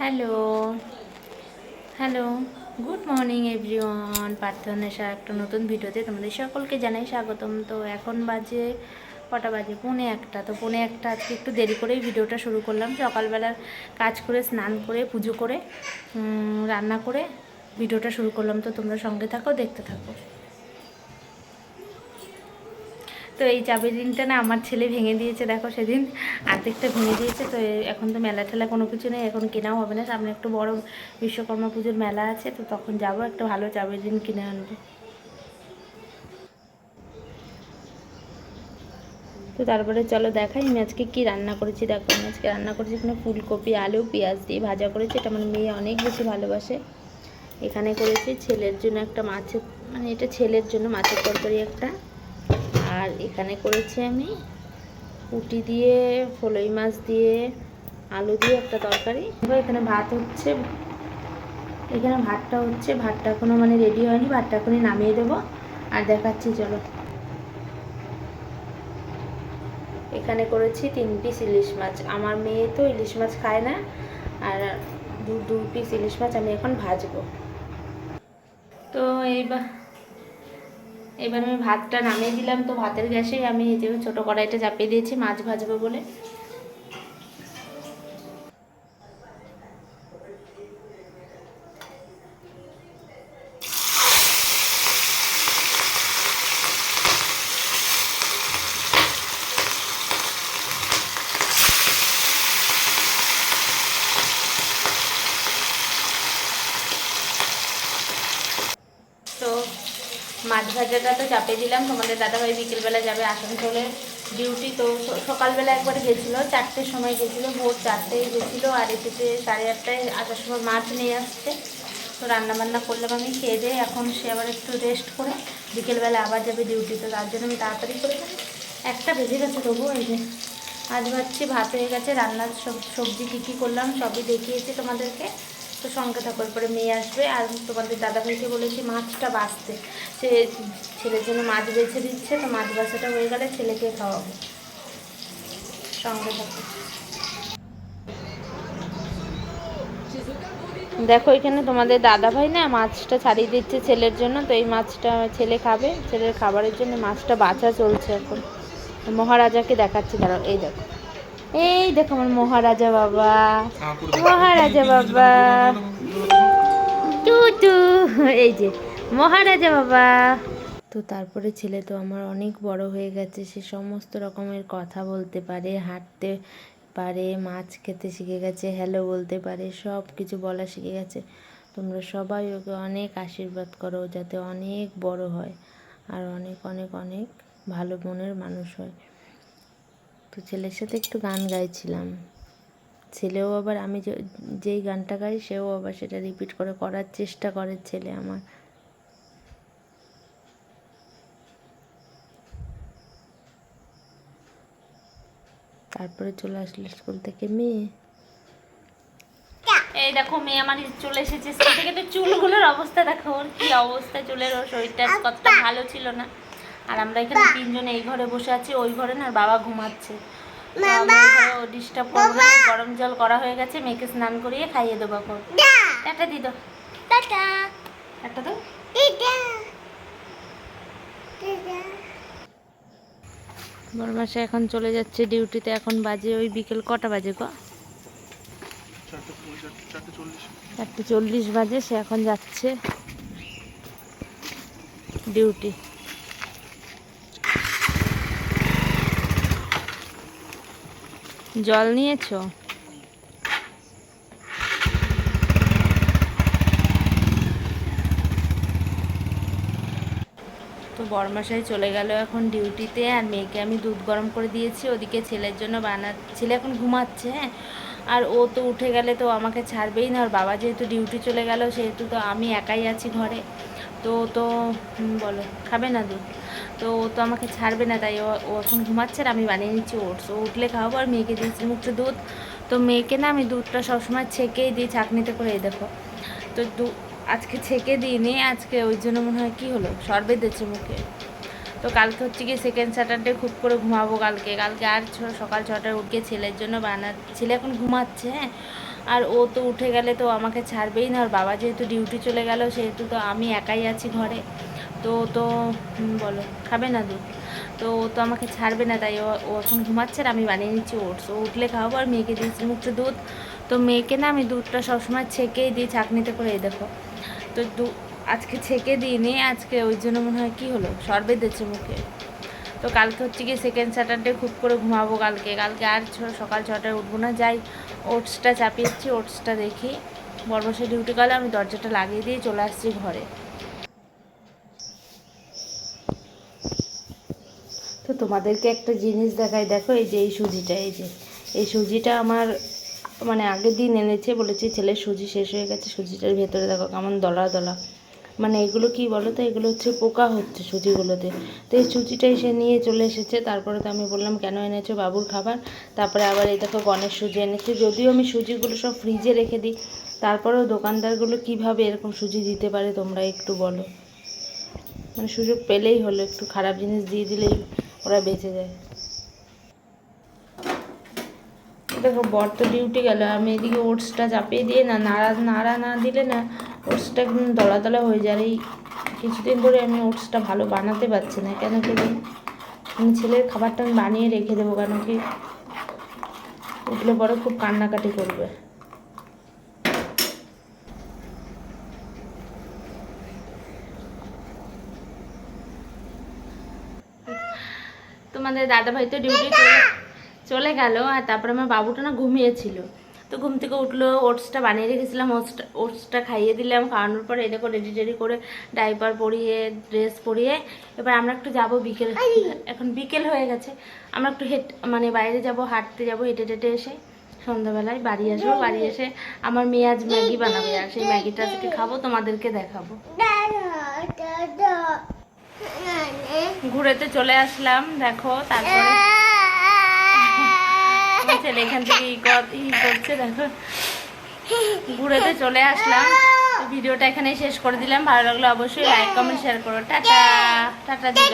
Hello hello good morning everyone প্রার্থনেশা একটা নতুন ভিডিওতে তোমাদের সকলকে জানাই স্বাগতম। তো এখন বাজে কটা বাজে? পৌনে একটা। তো পৌনে একটা, আজকে একটু দেরি করেই ভিডিওটা শুরু করলাম। সকালবেলার কাজ করে, স্নান করে, পুজো করে রান্না করে ভিডিওটা শুরু করলাম। তো তোমরা সঙ্গে থাকো, দেখতে থাকো। তো এই চাবির রিংটা না আমার ছেলে ভেঙে দিয়েছে, দেখো সেদিন অর্ধেকটা ভেঙে দিয়েছে, তো এখন তো মেলা ঠেলা কোনো কিছু নেই, এখন কেনাও হবে না, সামনে একটু বড় বিশ্বকর্মা পুজোর মেলা আছে, তো তখন যাব, একটা ভালো চাবির রিং কিনে আনব। তো তারপরে চলো দেখাই, আমি আজকে কী রান্না করেছি, দেখো, আমি আজকে রান্না করেছি এখানে ফুলকপি, আলু, পেঁয়াজ দিয়ে ভাজা করেছি, এটা আমার মেয়ে অনেক বেশি ভালোবাসে। এখানে করেছি ছেলের জন্য একটা মাছের মানে এটা ছেলের জন্য মাছের তরকারি একটা। আর এখানে করেছি আমি উটি দিয়ে, ফলই মাছ দিয়ে, আলু দিয়ে একটা তরকারি। এখানে ভাত হচ্ছে, এখানে ভাতটা হচ্ছে, ভাতটা এখনও মানে রেডি হয়নি, ভাতটা এখনই নামিয়ে দেবো। আর দেখাচ্ছি, চলো। এখানে করেছি তিন পিস ইলিশ মাছ। আমার মেয়ে তো ইলিশ মাছ খায় না, আর দু দু পিস ইলিশ মাছ আমি এখন ভাজবো। তো এইবার এবার আমি ভাতটা নামিয়ে দিলাম। তো ভাতের গ্যাসেই আমি এই যে ছোটো কড়াইটা চাপিয়ে দিয়েছি, মাছ ভাজবো বলে তো মাছ ভাজাটা তো চাপিয়ে দিলাম। তোমাদের দাদাভাই বিকেলবেলা যাবে আসানসোলে ডিউটি তো সকালবেলা একবার গেছিল, চারটের সময় গেছিল, ভোর চারটেয় গেছিল, আর এসেছে সাড়ে আটটায় আসার সময় মাছ নিয়ে আসছে তো রান্না বান্না করলাম আমি, খেয়ে দিয়ে এখন সে আবার একটু রেস্ট করে বিকেলবেলা আবার যাবে ডিউটি তো তার জন্য আমি তাড়াতাড়ি করে একটা বেজে গেছে তবু এই যে। আজ ভাবছি ভাত হয়ে গেছে, রান্নার সব, সবজি কী কী করলাম সবই দেখিয়েছি তোমাদেরকে। তো সঙ্গে থাকো পরে মেয়ে আসবে আর তোমাদের দাদাভাইকে বলেছি মাছটা বাছতে। সে ছেলের জন্য মাছ বেছে দিচ্ছে, তো মাছ বাছাটা হয়ে গেলে ছেলেকে খাওয়াবো। সঙ্গে থাকো। দেখো, এখানে তোমাদের দাদাভাই না মাছটা ছাড়িয়ে দিচ্ছে ছেলের জন্য, তো এই মাছটা ছেলে খাবে। ছেলের খাবারের জন্য মাছটা বাছা চলছে এখন। মহারাজাকে দেখাচ্ছি, দাঁড়াও, এই দেখো। এই দেখো আমার মহারাজা বাবা। মহারাজা বাবা। টুটু এই যে, মহারাজা বাবা। তো তারপরে ছেলে তো আমার অনেক বড় হয়ে গেছে, সে সমস্ত রকমের কথা বলতে পারে, হাঁটতে পারে, মাছ খেতে শিখে গেছে, হ্যালো বলতে পারে, সব কিছু বলা শিখে গেছে। তোমরা সবাই ওকে অনেক আশীর্বাদ করো, যাতে অনেক বড় হয়, আর অনেক অনেক অনেক ভালো মনের মানুষ হয়। তো ছেলের সাথে একটু গান গাইছিলাম। ছেলেও আবার আমি যেই গানটা গাই সেও আবার সেটা রিপিট করে করার চেষ্টা করে ছেলে আমার। তারপরে চলে আসলো স্কুল থেকে মেয়ে। এই দেখো মেয়ে আমার চলে এসেছে। স্কুল থেকে তো চুলগুলোর অবস্থা দেখো ওর কি অবস্থা? চুলের ওর শরীরটা কতটা ভালো ছিল না। আর আমরা এখানে তিনজনে এই ঘরে বসে আছি ওই ঘরে না বাবা ঘুমাচ্ছে। ডিস্টার্ব করব না গরম জল করা হয়ে গেছে মেয়েকে স্নান করিয়ে খাইয়ে দেবো এখন। টাটা দিদ। টাটা। মাসে এখন চলে যাচ্ছে ডিউটিতে এখন বাজে ওই বিকেল কটা বাজে গো? চারটে চল্লিশ বাজে সে এখন যাচ্ছে ডিউটি। জল নিয়েছো? তো বরমাসাই চলে গেল এখন ডিউটিতে, আর মেয়েকে আমি দুধ গরম করে দিয়েছি। ওদিকে ছেলের জন্য বানা, ছেলে এখন ঘুমাচ্ছে হ্যাঁ? আর ও তো উঠে গেলে তো আমাকে ছাড়বেই না। আর বাবা যেহেতু ডিউটি চলে গেল, সেহেতু তো আমি একাই আছি ঘরে। তো তো বলো, খাবে না দুধ? তো ও তো আমাকে ছাড়বে না, তাই ও এখন ঘুমাচ্ছে আর আমি বানিয়ে নিচ্ছি ওটস। ও উঠলে খাওয়াবো আর মেয়েকে দিয়েছি মুখে দুধ। তো মেয়েকে না আমি দুধটা সবসময় ছেঁকেই দিই চাকনিতে করে দেখো। তো দু, আজকে ছেঁকে দিইনি, আজকে ওই জন্য মনে হয় কী হলো? শরবত দিচ্ছে মুখে। তো কালকে হচ্ছে কি সেকেন্ড স্যাটারডে খুব করে ঘুমাবো কালকে। কালকে আর সকাল ছটায় উঠে ছেলের জন্য বানা, ছেলে এখন ঘুমাচ্ছে হ্যাঁ? আর ও তো উঠে গেলে তো আমাকে ছাড়বেই না আর বাবা যেহেতু ডিউটি চলে গেল, সেহেতু তো আমি একাই আছি ঘরে। তো তো বলো, খাবে না দুধ। তো ও তো আমাকে ছাড়বে না, তাই ও এখন ঘুমাচ্ছে আর আমি বানিয়ে নিচ্ছি ওটস। ও উঠলে খাওয়াবো আর মেয়েকে দিয়েছি মুখে দুধ। তো মেয়েকে না আমি দুধটা সবসময় ছেঁকেই দিই ছাঁকনিতে করে, এই দেখো। তো দু, আজকে ছেঁকে দিইনি, আজকে ওই জন্য মনে হয় কী হলো? শরবত দিচ্ছে মুখে। তো কালকে হচ্ছে কি সেকেন্ড স্যাটারডে খুব করে ঘুমাবো কালকে। কালকে আর সকাল ছটায় উঠবো না, যাই। ওটসটা চাপিয়েছি, ওটসটা দেখি। বড় বর্বসে ডিউটি গেলে, আমি দরজাটা লাগিয়ে দিয়ে চলে আসছি ঘরে। তো তোমাদেরকে একটা জিনিস দেখাই। দেখো এই যে এই সুজিটা, এই যে, এই সুজিটা আমার মানে আগের দিন এনেছে বলেছে, ছেলের সুজি শেষ হয়ে গেছে, সুজিটার ভেতরে দেখো কেমন দলা দলা। মানে এগুলো কি বলো তো এগুলো হচ্ছে পোকা হচ্ছে সুজিগুলোতে। তো এই সুজিটা এসে নিয়ে চলে এসেছে। তারপরে তো আমি বললাম, কেন এনেছো বাবুর খাবার? তারপরে আবার এই দেখো গণেশ সুজি এনেছে। যদিও আমি সুজিগুলো সব ফ্রিজে রেখে দিই, তারপরেও দোকানদারগুলো কীভাবে এরকম সুজি দিতে পারে তোমরা একটু বলো? মানে সুযোগ পেলেই হলো, একটু খারাপ জিনিস দিয়ে দিলেই ওরা বেঁচে যায়। দেখো, বর তো ডিউটি গেল। আমি এদিকে ওটসটা চাপিয়ে দিয়ে না, নাড়া নাড়া না দিলে না, ওটসটা একদম দলা দলা হয়ে যায়। এই কিছুদিন ধরে আমি ওটসটা ভালো বানাতে পারছি না। কেন কি আমি ছেলের খাবারটা আমি বানিয়ে রেখে দেবো কেন কি? উঠলে পরে খুব কান্নাকাটি করবে। তোমাদের দাদাভাই তো ডিউটি চলে চলে গেল আর তারপরে আমার বাবুটা না ঘুমিয়েছিল। তো ঘুম থেকে উঠল ওটসটা বানিয়ে রেখেছিলাম ওটসটা ওটসটা খাইয়ে দিলাম খাওয়ানোর পরে এই দেখো রেডি টেডি করে ডাইপার পরিয়ে ড্রেস পরিয়ে এবার আমরা একটু যাব বিকেল এখন বিকেল হয়ে গেছে আমরা একটু হেঁট মানে বাইরে যাব হাঁটতে যাব হেঁটে টেটে এসে সন্ধ্যাবেলায় বাড়ি আসব বাড়ি এসে আমার মেয়ে আজ ম্যাগি বানাবে আর সেই ম্যাগিটা আজকে খাব তোমাদেরকে দেখাবো। ঘুরেতে চলে আসলাম দেখো তারপরে ছেলে এখান থেকে ই করছে দেখো। ঘুরেতে চলে আসলাম। ভিডিওটা এখানে শেষ করে দিলাম। ভালো লাগল অবশ্যই লাইক কমেন্ট শেয়ার করো। টাটা! টাটা দিল